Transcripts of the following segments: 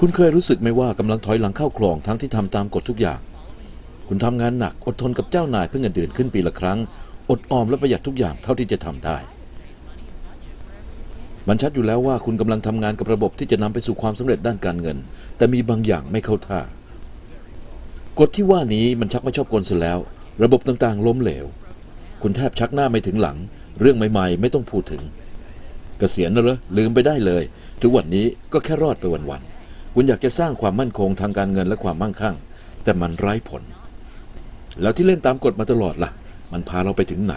คุณเคยรู้สึกไหมว่ากำลังถอยหลังเข้าคลองทั้งที่ทำตามกฎทุกอย่าง คุณทำงานหนักอดทนกับเจ้านายเพื่อเงินเดือนขึ้นปีละครั้ง อดออมและประหยัดทุกอย่างเท่าที่จะทำได้ มันชัดอยู่แล้วว่าคุณกำลังทำงานกับระบบที่จะนำไปสู่ความสำเร็จด้านการเงิน แต่มีบางอย่างไม่เข้าท่ากฎที่ว่านี้มันชักไม่ชอบกลเสียแล้ว ระบบต่างๆ ล้มเหลว คุณแทบชักหน้าไม่ถึงหลัง เรื่องใหม่ ๆ ไม่ต้องพูดถึงเกษียณนะเหรอลืมไปได้เลย ทุกวันนี้ก็แค่รอดไปวันๆ คุณอยากจะสร้างความมั่นคงทางการเงินและความมั่งคั่ง แต่มันไร้ผล แล้วที่เล่นตามกฎมาตลอดล่ะ มันพาเราไปถึงไหน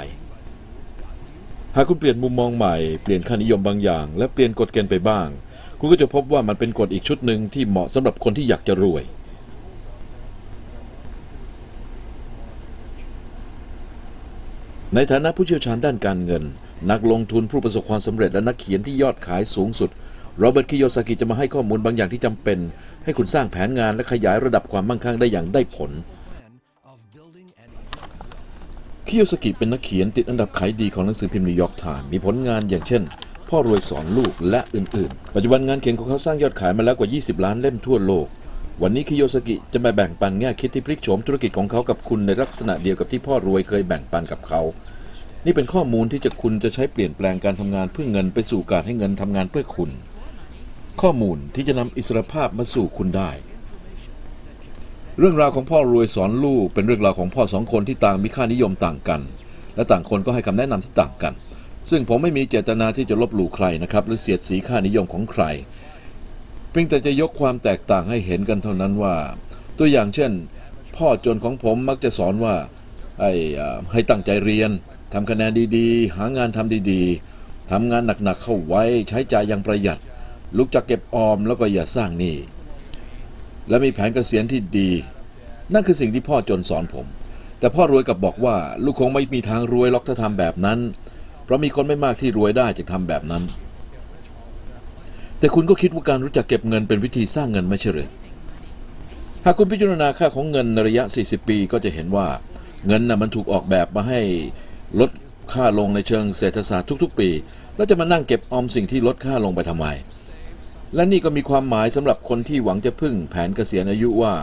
หากคุณเปลี่ยนมุมมองใหม่ เปลี่ยนค่านิยมบางอย่าง และเปลี่ยนกฎเกณฑ์ไปบ้าง คุณก็จะพบว่ามันเป็นกฎอีกชุดหนึ่งที่เหมาะสำหรับคนที่อยากจะรวย ในฐานะผู้เชี่ยวชาญด้านการเงิน นักลงทุนผู้ประสบความสำเร็จและนักเขียนที่ยอดขายสูงสุด โรเบิร์ตคิโยซากิจะมาให้ข้อมูลบางอย่างที่จำเป็น ให้คุณสร้างแผนงานและขยายระดับความมั่งคั่งได้อย่างได้ผลคิโยสกิเป็นนักเขียนติดอันดับขายดีของหนังสือพิมพ์นิวยอร์กไทม์มีผลงานอย่างเช่น พ่อรวยสอนลูกและอื่นๆ ปัจจุบันงานเขียนของเขาสร้างยอดขายมาแล้วกว่า 20 ล้านเล่มทั่วโลก วันนี้คิโยสกิจะมาแบ่งปันแง่คิดที่พลิกโฉมธุรกิจของเขากับคุณในลักษณะเดียวกับที่พ่อรวยเคยแบ่งปันกับเขา นี่เป็นข้อมูลที่จะคุณจะใช้เปลี่ยนแปลงการทำงานเพื่อเงินไปสู่การให้เงินทำงานเพื่อคุณ ข้อมูลที่จะนำอิสรภาพมาสู่คุณได้ เรื่องราวของพ่อรวยสอนลูกเป็นเรื่องราวของพ่อสองคนที่ต่างมีค่านิยมต่างกัน และต่างคนก็ให้คำแนะนำที่ต่างกัน ซึ่งผมไม่มีเจตนาที่จะลบหลู่ใครนะครับ หรือเสียดสีค่านิยมของใคร เพียงแต่จะยกความแตกต่างให้เห็นกันเท่านั้นว่า ตัวอย่างเช่น พ่อจนของผมมักจะสอนว่าให้ให้ตั้งใจเรียนทำคะแนนดีๆ หางานทำดีๆทำงานหนักๆเข้าไว้ใช้จ่ายอย่างประหยัด ลุกจากเก็บออมแล้วก็อย่าสร้างหนี้และมีแผนเกษียณที่ดี นั่นคือสิ่งที่พ่อจนสอนผม แต่พ่อรวยกับบอกว่าลูกคงไม่มีทางรวยหรอกถ้าทำแบบนั้น เพราะมีคนไม่มากที่รวยได้จะทำแบบนั้น แต่คุณก็คิดว่าการรู้จักเก็บเงินเป็นวิธีสร้างเงินไม่ใช่หรือหากคุณพิจารณาค่าของเงินในระยะ 40 ปีก็จะเห็นว่า เงินน่ะมันถูกออกแบบมาให้ลดค่าลงในเชิงเศรษฐศาสตร์ทุก ๆ ปี แล้วจะมานั่งเก็บออมสิ่งที่ลดค่าลงไปทำไม และนี่ก็มีความหมายสำหรับคนที่หวังจะพึ่งแผนเกษียณอายุว่า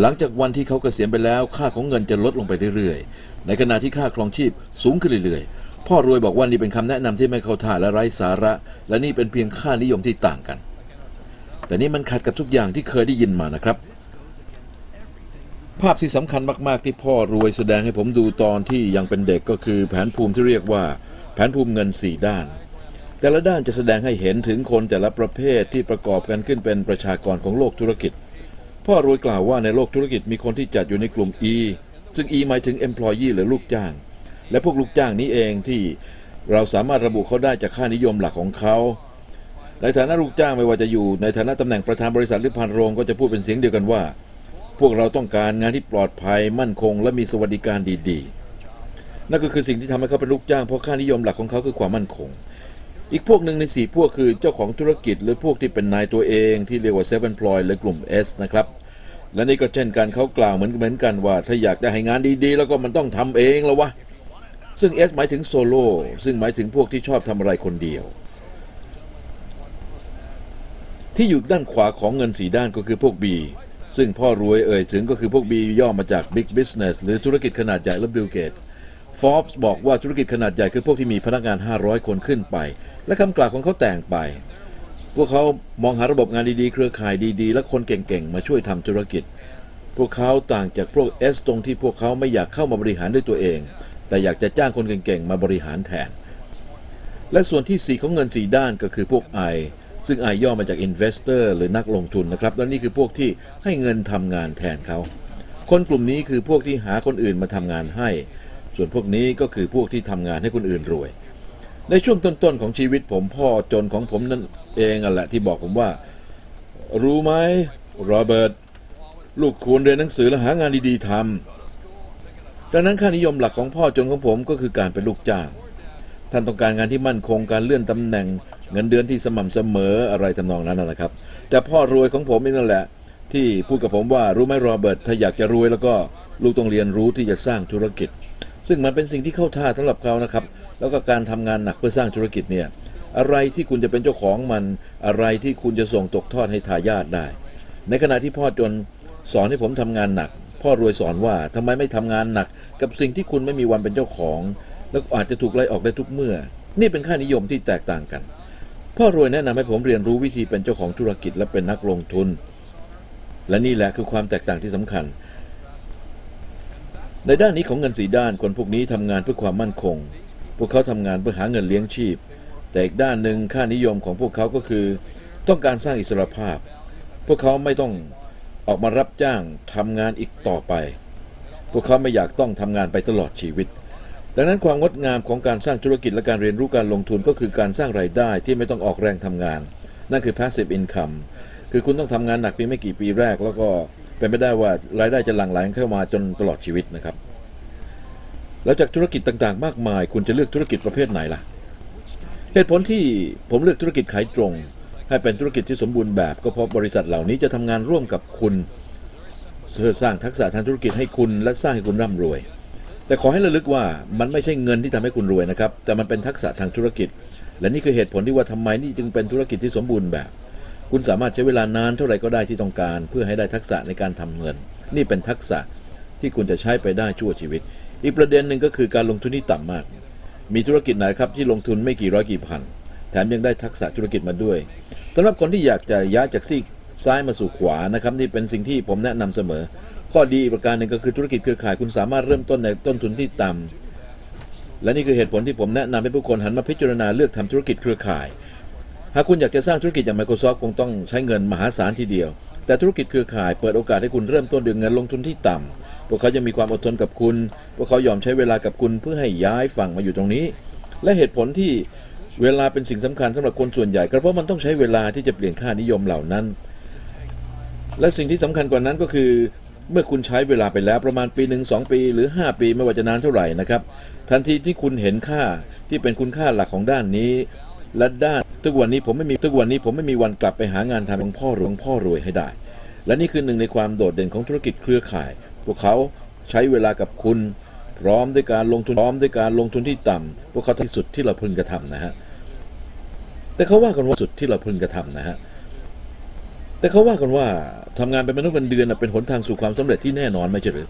หลังจากวันที่เขาเกษียณไปแล้ว ค่าของเงินจะลดลงไปเรื่อยๆ ในขณะที่ค่าครองชีพสูงขึ้นเรื่อยๆ พ่อรวยบอกว่านี่เป็นคำแนะนำที่ไม่เข้าท่าและไร้สาระ และนี่เป็นเพียงค่านิยมที่ต่างกัน แต่นี่มันขัดกับทุกอย่างที่เคยได้ยินมานะครับ ภาพที่สำคัญมากๆที่พ่อรวยแสดงให้ผมดูตอนที่ยังเป็นเด็กก็คือแผนภูมิที่เรียกว่า แผนภูมิเงินสี่ด้าน แต่ละด้านจะแสดงให้เห็นถึงคนแต่ละประเภทที่ประกอบกันขึ้นเป็นประชากรของโลกธุรกิจ พ่อรวยกล่าวว่าในโลกธุรกิจมีคนที่จัดอยู่ในกลุ่ม E ซึ่ง E หมายถึง employee หรือลูกจ้าง และพวกลูกจ้างนี้เองที่เราสามารถระบุเขาได้จากค่านิยมหลักของเขา ในฐานะลูกจ้างไม่ว่าจะอยู่ ในฐานะตำแหน่งประธานบริษัทหรือพันโรงก็จะพูดเป็นเสียงเดียวกันว่า พวกเราต้องการงานที่ปลอดภัยมั่นคง และมีสวัสดิการดี ๆ นั่นก็คือสิ่งที่ทำให้เขาเป็นลูกจ้างเพราะค่านิยมหลักของเขาคือความมั่นคง อีกพวกหนึ่งในสี่พวกคือเจ้าของธุรกิจ หรือพวกที่เป็นนายตัวเองที่เรียกว่า self employed หรือกลุ่ม S นะครับ และนี่ก็เช่นกันเขากล่าวเหมือนเหมือนกันว่า ถ้าอยากได้ให้งานดีๆ แล้วก็มันต้องทำเองแล้ววะ ซึ่ง S หมายถึงโซโล่ซึ่งหมายถึงพวกที่ชอบทำอะไรคนเดียว ที่อยู่ด้านขวาของเงินสีด้านก็คือพวก B ซึ่งพ่อรวยเอ่ยถึงก็คือพวก B ย่อมาจาก Big Business หรือธุรกิจขนาดใหญ่และ Bill Gates Forbes บอกว่าธุรกิจขนาดใหญ่คือพวกที่มีพนักงาน 500 คนขึ้นไป และคำกล่าวของเขาแต่งไป พวกเขามองหาระบบงานดีๆ เครือข่ายดีๆ และคนเก่งๆ มาช่วยทำธุรกิจ พวกเขาต่างจากพวก S ตรงที่พวกเขาไม่อยากเข้ามาบริหารด้วยตัวเอง แต่อยากจะจ้างคนเก่งๆ มาบริหารแทน และส่วนที่ 4 ของเงิน 4 ด้านก็คือพวก I ซึ่ง I ย่อมาจาก Investor หรือนักลงทุนนะครับ และนี่คือพวกที่ให้เงินทำงานแทนเขา คนกลุ่มนี้คือพวกที่หาคนอื่นมาทำงานให้ ส่วนพวกนี้ก็คือพวกที่ทำงานให้คนอื่นรวย ในช่วงต้นๆของชีวิตผมพ่อจนของผมนั่นเองอะแหละที่บอกผมว่า รู้ไหมโรเบิร์ตลูกควรเรียนหนังสือและหางานดีๆทำดังนั้นค่านิยมหลักของพ่อจนของผมก็คือการเป็นลูกจ้าง ท่านต้องการงานที่มั่นคงการเลื่อนตำแหน่ง เงินเดือนที่สม่ำเสมออะไรทำนองนั้นนะครับ แต่พ่อรวยของผมนี่นั่นแหละ ที่พูดกับผมว่ารู้ไหมโรเบิร์ตถ้าอยากจะรวยแล้วก็ลูกต้องเรียนรู้ที่จะสร้างธุรกิจ ซึ่งมันเป็นสิ่งที่เข้าท่าสำหรับเขานะครับ แล้วก็การทำงานหนักเพื่อสร้างธุรกิจเนี่ย อะไรที่คุณจะเป็นเจ้าของมัน อะไรที่คุณจะส่งตกทอดให้ทายาทได้ ในขณะที่พ่อจนสอนให้ผมทำงานหนัก พ่อรวยสอนว่าทำไมไม่ทำงานหนัก กับสิ่งที่คุณไม่มีวันเป็นเจ้าของ แล้วอาจจะถูกไล่ออกได้ทุกเมื่อ นี่เป็นค่านิยมที่แตกต่างกัน พ่อรวยแนะนำให้ผมเรียนรู้วิธีเป็นเจ้าของธุรกิจและเป็นนักลงทุน และนี่แหละคือความแตกต่างที่สำคัญ ในด้านนี้ของเงินสีด้านคนพวกนี้ทำงานเพื่อความมั่นคง พวกเขาทำงานเพื่อหาเงินเลี้ยงชีพ แต่อีกด้านหนึ่งค่านิยมของพวกเขาก็คือ ต้องการสร้างอิสรภาพ พวกเขาไม่ต้องออกมารับจ้างทำงานอีกต่อไป พวกเขาไม่อยากต้องทำงานไปตลอดชีวิต ดังนั้นความงดงามของการสร้างธุรกิจและการเรียนรู้การลงทุนก็คือการสร้างไรายได้ที่ไม่ต้องออกแรงทำงาน นั่นคือ passive income คือคุณต้องทำงานหนักเพียงไม่กี่ปีแรกแล้วก็ เป็นไม่ได้ว่ารายได้จะหลั่งไหลเข้ามาจนตลอดชีวิตนะครับ แล้วจากธุรกิจต่างๆ มากมาย คุณจะเลือกธุรกิจประเภทไหนล่ะ เหตุผลที่ผมเลือกธุรกิจขายตรง ให้เป็นธุรกิจที่สมบูรณ์แบบก็เพราะบริษัทเหล่านี้จะทำงานร่วมกับคุณเพื่อสร้างทักษะทางธุรกิจให้คุณและสร้างให้คุณร่ำรวย แต่ขอให้ระลึกว่ามันไม่ใช่เงินที่ทำให้คุณรวยนะครับ แต่มันเป็นทักษะทางธุรกิจ และนี่คือเหตุผลที่ว่าทำไมนี่จึงเป็นธุรกิจที่สมบูรณ์แบบ คุณสามารถใช้เวลานานเท่าไหร่ก็ได้ที่ต้องการ เพื่อให้ได้ทักษะในการทำเงิน นี่เป็นทักษะที่คุณจะใช้ไปได้ชั่วชีวิต อีกประเด็นหนึ่งก็คือการลงทุนที่ต่ำมาก มีธุรกิจไหนครับที่ลงทุนไม่กี่ร้อยกี่พัน แถมยังได้ทักษะธุรกิจมาด้วยสำหรับคนที่อยากจะย้ายจากซีกซ้ายมาสู่ขวานะครับนี่เป็นสิ่งที่ผมแนะนำเสมอ ข้อดีอีกประการหนึ่งก็คือธุรกิจเครือข่ายคุณสามารถเริ่มต้นในต้นทุนที่ต่ำและนี่คือเหตุผลที่ผมแนะนำให้ผู้คนหันมาพิจารณาเลือกทำธุรกิจเครือข่าย หากคุณอยากจะสร้างธุรกิจอย่าง Microsoft คงต้องใช้เงินมหาศาลทีเดียว แต่ธุรกิจเครือข่ายเปิดโอกาสให้คุณเริ่มต้นด้วยเงินลงทุนที่ต่ำพวกเขาจะมีความอดทนกับคุณ พวกเขายอมใช้เวลากับคุณเพื่อให้ย้ายฝั่งมาอยู่ตรงนี้ และเหตุผลที่เวลาเป็นสิ่งสำคัญสำหรับคนส่วนใหญ่ก็เพราะมันต้องใช้เวลาที่จะเปลี่ยนค่านิยมเหล่านั้น และสิ่งที่สำคัญกว่านั้นก็คือ เมื่อคุณใช้เวลาไปแล้วประมาณปีหนึ่งสองปีหรือ 5 ปีไม่ว่าจะนานเท่าไหร่นะครับ ทันทีที่คุณเห็นค่าที่เป็นคุณค่าหลักของด้านนี้ และด้านทุกวันนี้ผมไม่มีทุกวันนี้ผมไม่มีวันกลับไปหางานทำของพ่อรวยพ่อรวยให้ได้ และนี่คือหนึ่งในความโดดเด่นของธุรกิจเครือข่าย พวกเขาใช้เวลากับคุณ พร้อมด้วยการลงทุนพร้อมด้วยการลงทุนที่ต่ำพวกเขาที่สุดที่เราพึงกระทำนะฮะแต่เขาว่ากันว่าสุดที่เราพึงกระทำนะฮะแต่เขาว่ากันว่าทำงานเป็นมนุษย์เงินเดือนเป็นหนทางสู่ความสำเร็จที่แน่นอนไม่ใช่หรือ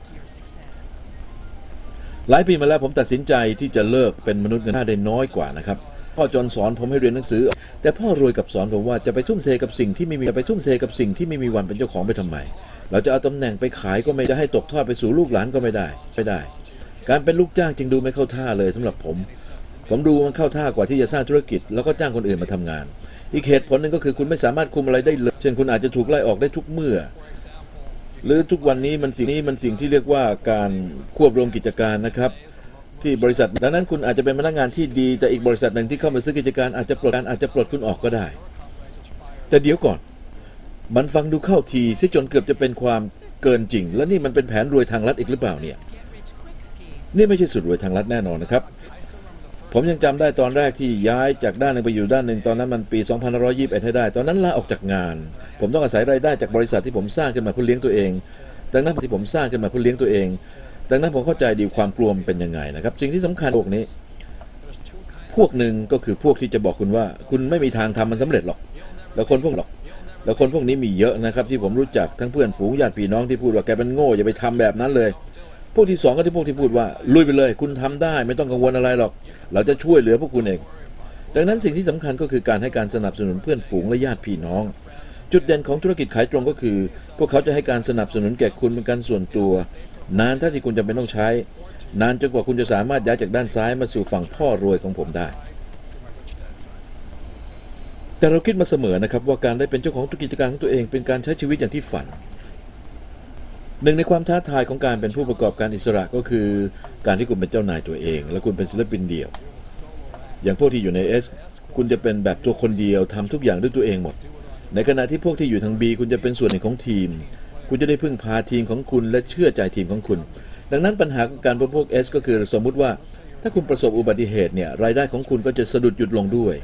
หลายปีมาแล้วผมตัดสินใจที่จะเลิกเป็นมนุษย์เงินได้น้อยกว่านะครับ พ่อจนสอนผมให้เรียนหนังสือ แต่พ่อรวยกับสอนผมว่าจะไปทุ่มเทกับสิ่งที่ไม่มีจะไปทุ่มเทกับสิ่งที่ไม่มีวันเป็นเจ้าของไปทำไม เราจะเอาตำแหน่งไปขายก็ไม่ได้ให้ตกทอดไปสู่ลูกหลานก็ไม่ได้ไม่ได้ การเป็นลูกจ้างจึงดูไม่เข้าท่าเลยสำหรับผม ผมดูมันเข้าท่ากว่าที่จะสร้างธุรกิจ แล้วก็จ้างคนอื่นมาทำงาน อีกเหตุผลหนึ่งก็คือคุณไม่สามารถคุมอะไรได้เลยเช่นคุณอาจจะถูกไล่ออกได้ทุกเมื่อหรือทุกวันนี้มันสิ่งนี้มันสิ่งที่เรียกว่าการควบรวมกิจการนะครับ ที่บริษัท ดังนั้นคุณอาจจะเป็นพนักงานที่ดี แต่อีกบริษัทหนึ่งที่เข้ามาซื้อกิจการอาจจะปลดการอาจจะปลดคุณออกก็ได้ แต่เดี๋ยวก่อน มันฟังดูเข้าทีซิจนเกือบจะเป็นความเกินจริง และนี่มันเป็นแผนรวยทางลัดอีกหรือเปล่าเนี่ย นี่ไม่ใช่สุดรวยทางลัดแน่นอนนะครับ ผมยังจำได้ตอนแรกที่ย้ายจากด้านหนึ่งไปอยู่ด้านหนึ่งตอนนั้นมันปี 2521 ให้ได้ ตอนนั้นลาออกจากงาน ผมต้องอาศัยรายได้จากบริษัทที่ผมสร้างขึ้นมาเพื่อเลี้ยงตัวเอง ดังนั้นที่ผมสร้างขึ้นมาเพื่อเลี้ยงตัวเอง ดังนั้นผมเข้าใจดีความกลัวมันเป็นยังไงนะครับสิ่งที่สำคัญพวกนี้ พวกหนึ่งก็คือพวกที่จะบอกคุณว่า คุณไม่มีทางทำมันสำเร็จหรอก แล้วคนพวกหรอกแล้วคนพวกนี้มีเยอะนะครับ ที่ผมรู้จักทั้งเพื่อนฝูงญาติพี่น้องที่พูดว่าแกเป็นโง่อย่าไปทำแบบนั้นเลย พวกที่สองก็ที่พวกที่พูดว่าลุยไปเลย คุณทำได้ ไม่ต้องกังวลอะไรหรอก เราจะช่วยเหลือพวกคุณเอง ดังนั้นสิ่งที่สำคัญก็คือการให้การสนับสนุนเพื่อนฝูงและญาติพี่น้อง จุดเด่นของธุรกิจขายตรงก็คือ พวกเขาจะให้การสนับสนุนแก่คุณเป็นการส่วนตัว นานถ้าที่คุณจะเป็นต้องใช้ นานจนกว่าคุณจะสามารถย้ายจากด้านซ้ายมาสู่ฝั่งพ่อรวยของผมได้ แต่เราคิดมาเสมอนะครับว่าการได้เป็นเจ้าของธุรกิจการของตัวเองเป็นการใช้ชีวิตอย่างที่ฝัน หนึ่งในความท้าทายของการเป็นผู้ประกอบการอิสระก็คือ การที่คุณเป็นเจ้านายตัวเอง และคุณเป็นศิลปินเดี่ยว อย่างพวกที่อยู่ในเอสคุณจะเป็นแบบตัวคนเดียวทำทุกอย่างด้วยตัวเองหมด ในขณะที่พวกที่อยู่ทางบีคุณจะเป็นส่วนหนึ่งของทีม คุณจะได้พึ่งพาทีมของคุณและเชื่อใจทีมของคุณ ดังนั้นปัญหาของการเป็นพวกเอสก็คือสมมุติว่า ถ้าคุณประสบอุบัติเหตุเนี่ยรายได้ของคุณก็จะสะดุดหยุดลงด้วย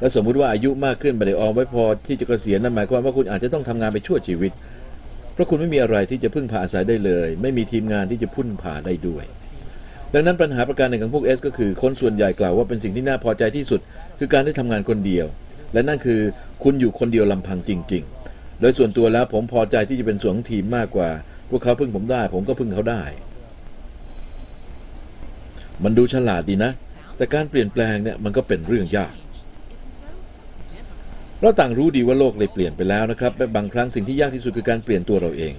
และสมมุติว่าอายุมากขึ้นไม่ได้ออมไว้พอที่จะเกษียณนั่นหมายความว่าคุณอาจจะต้องทำงานไปชั่วชีวิต เพราะคุณไม่มีอะไรที่จะพึ่งพาอาศัยได้เลย ไม่มีทีมงานที่จะพึ่งพาได้ด้วย ดังนั้นปัญหาประการหนึ่งของพวกเอสก็คือคนส่วนใหญ่กล่าวว่าเป็นสิ่งที่น่าพอใจที่สุด คือการได้ทำงานคนเดียว และนั่นคือคุณอยู่คนเดียวลำพังจริง ๆ โดยส่วนตัวแล้วผมพอใจที่จะเป็นส่วนของทีมมากกว่า พวกเขาพึ่งผมได้ ผมก็พึ่งเขาได้ มันดูฉลาดดีนะ แต่การเปลี่ยนแปลงเนี่ยมันก็เป็นเรื่องยากเราต่างรู้ดีว่าโลกเลยเปลี่ยนไปแล้วนะครับและบางครั้งสิ่งที่ยากที่สุดคือการเปลี่ยนตัวเราเอง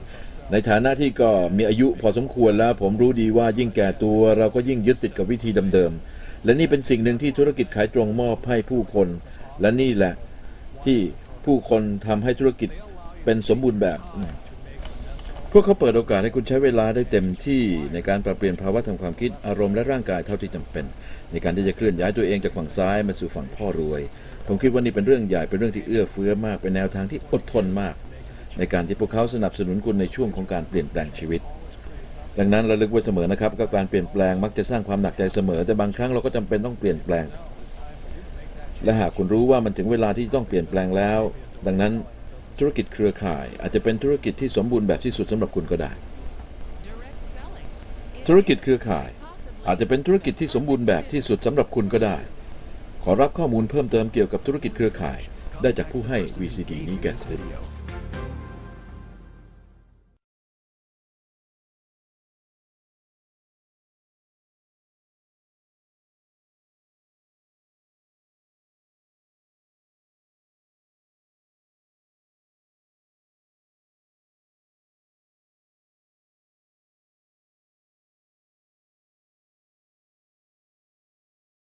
ในฐานะที่ก็มีอายุพอสมควรแล้ว ผมรู้ดีว่ายิ่งแก่ตัวเราก็ยิ่งยึดติดกับวิธีเดิมๆ และนี่เป็นสิ่งหนึ่งที่ธุรกิจขายตรงมอบให้ผู้คน และนี่แหละที่ผู้คนทำให้ธุรกิจ เป็นสมบูรณ์แบบ พวกเขาเปิดโอกาสให้คุณใช้เวลาได้เต็มที่ในการปรับเปลี่ยนภาวะทางความคิดอารมณ์และร่างกายเท่าที่จำเป็น ในการที่จะเคลื่อนย้ายตัวเองจากฝั่งซ้ายมาสู่ฝั่งพ่อรวย ผมคิดว่านี่เป็นเรื่องใหญ่เป็นเรื่องที่เอื้อเฟื้อมากเป็นแนวทางที่อดทนมาก ในการที่พวกเขาสนับสนุนคุณในช่วงของการเปลี่ยนแปลงชีวิตดังนั้นราลึกไว้เสมอนะครับกับการเปลี่ยนแปลงมักจะสร้างความหนักใจเสมอ แต่บางครั้งเราก็จำเป็นต้องเปลี่ยนแปลง และหากคุณรู้ว่ามันถึงเวลาที่ต้องเปลี่ยนแปลงแล้ว ดังนั้น ธุรกิจเครือข่าย อาจจะเป็นธุรกิจที่สมบูรณ์แบบที่สุดสำหรับคุณก็ได้ ธุรกิจเครือข่าย อาจจะเป็นธุรกิจที่สมบูรณ์แบบที่สุดสำหรับคุณก็ได้ ขอรับข้อมูลเพิ่มเติมเกี่ยวกับธุรกิจเครือข่าย ได้จากผู้ให้ VCD นี้แก่เธอ